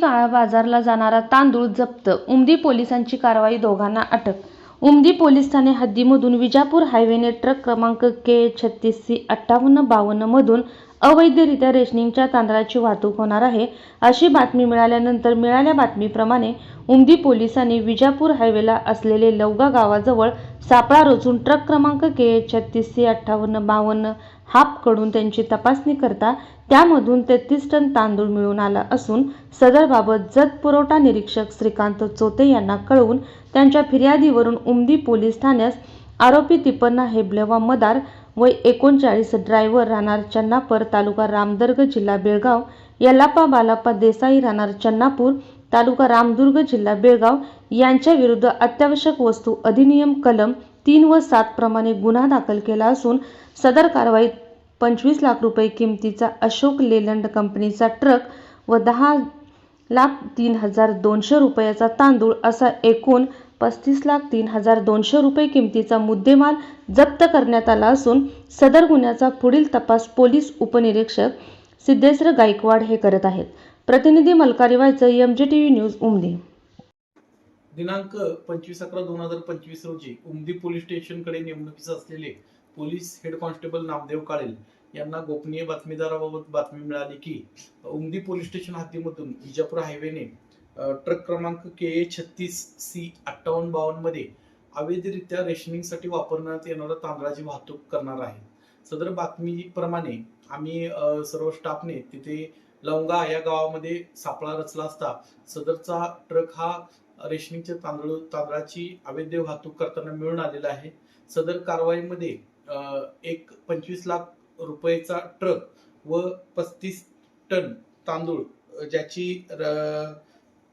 काळा बाजारला जाणारा तांदूळ जप्त. उमदी पोलिसांची कारवाई दोघांना अटक. उमदी पोलीस ठाणे हद्दीमधून विजापूर हायवेने ट्रक क्रमांक के छत्तीस सी अठ्ठावन्न बावन्न मधून अवैधरित्या रेशनिंगच्या तांदळाची वाहतूक होणार आहे अशी बातमी मिळाल्यानंतर मिळाल्या बातमीप्रमाणे उमदी पोलिसांनी विजापूर हायवेला असलेले लवगा गावाजवळ सापळा रचून ट्रक क्रमांक के छत्तीस सी अठ्ठावन्न बावन्न हापकडून त्यांची तपासणी करता त्यामधून तेहतीस टन तांदूळ मिळून आला असून सदरबाबत जत पुरवठा निरीक्षक श्रीकांत चोते यांना कळवून त्यांच्या फिर्यादीवरून उमदी पोलीस ठाण्यास आरोपी तिपन्ना हेबलेवा मदार वय एकोणचाळीस ड्रायव्हर राहणार चन्नापर तालुका रामदर्ग जिल्हा बेळगाव. यलापा बालाप्पा देसाई राहणार चन्नापूर तालुका रामदुर्ग जिल्हा बेळगाव. यांच्या विरुद्ध अत्यावश्यक वस्तू अधिनियम कलम तीन व सात प्रमाणे गुन्हा दाखल केला असून सदर कारवाईत पंचवीस लाख रुपये किमतीचा अशोक लेलंड कंपनीचा ट्रक व दहा लाख तीन हजार दोनशे रुपयाचा तांदूळ असा एकूण पस्तीस लाख तीन हजार दोनशे रुपये किमतीचा मुद्देमाल जप्त करण्यात आला असून सदर गुन्ह्याचा पुढील तपास पोलीस उपनिरीक्षक सिद्धेश्वर गायकवाड हे करत आहेत. प्रतिनिधी मलकारी व्हायचं M G T V news Umadi. दिनांक पंचवीस अकरा दोन हजार पंचवीस रोजी उमदी पोलीस स्टेशनकडे नेमणुकीस असलेले police head constable Namdev Kalel यांना गोपनीय बातमीदाराबाबत बातमी मिळाली की उमदी पोलीस स्टेशन हद्दीमधून विजापूर हायवेने ट्रक क्रमांक के ए छत्तीस सी अठ्ठावन्न बावन्नमध्ये अवैधरित्या रेशनिंगसाठी वापरण्यात येणाऱ्या तांदळाची वाहतूक करणार आहे. सदर बातमीप्रमाणे आम्ही सर्व स्टाफने तिथे लवंगा या गावामध्ये सापळा रचला असता सदरचा ट्रक हा रेशनिंगचे तांदूळ तांदळाची अवैध वाहतूक करताना मिळून आलेला आहे. सदर कारवाईमध्ये एक पंचवीस लाख रुपयेचा ट्रक व पस्तीस टन तांदूळ ज्याची र-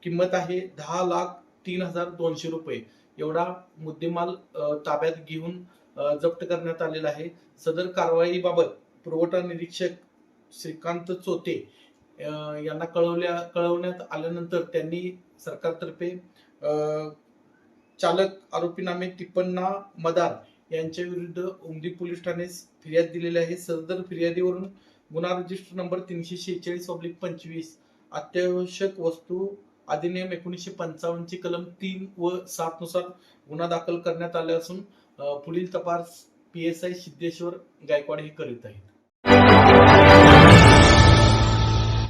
किंमत आहे दहा लाख तीन हजार दोनशे रुपये. एवढा मुद्देमाल ताब्यात घेऊन जप्त करण्यात आलेला आहे. सदर कारवाईबाबत पुरवठा निरीक्षक श्रीकांत चोते यांना कळवल्या कळवण्यात आल्यानंतर त्यांनी सरकारतर्फे चालक आरोपीनामे तिप्पन्ना मदार यांच्या विरुद्ध उमदी पोलीस ठाण्यास फिर्याद दिलेली आहे. सदर फिर्यादीवरून गुन्हा रजिस्टर नंबर तीनशे शेहेचाळीस ऑब्लिक पंचवीस अत्यावश्यक वस्तू अधिनियम एकोणीसशे पंचावन्नची कलम तीन व सात नुसार गुन्हा दाखल करण्यात आले असून पुढील तपास P S I Siddheshwar Gaikwad हे करीत आहेत.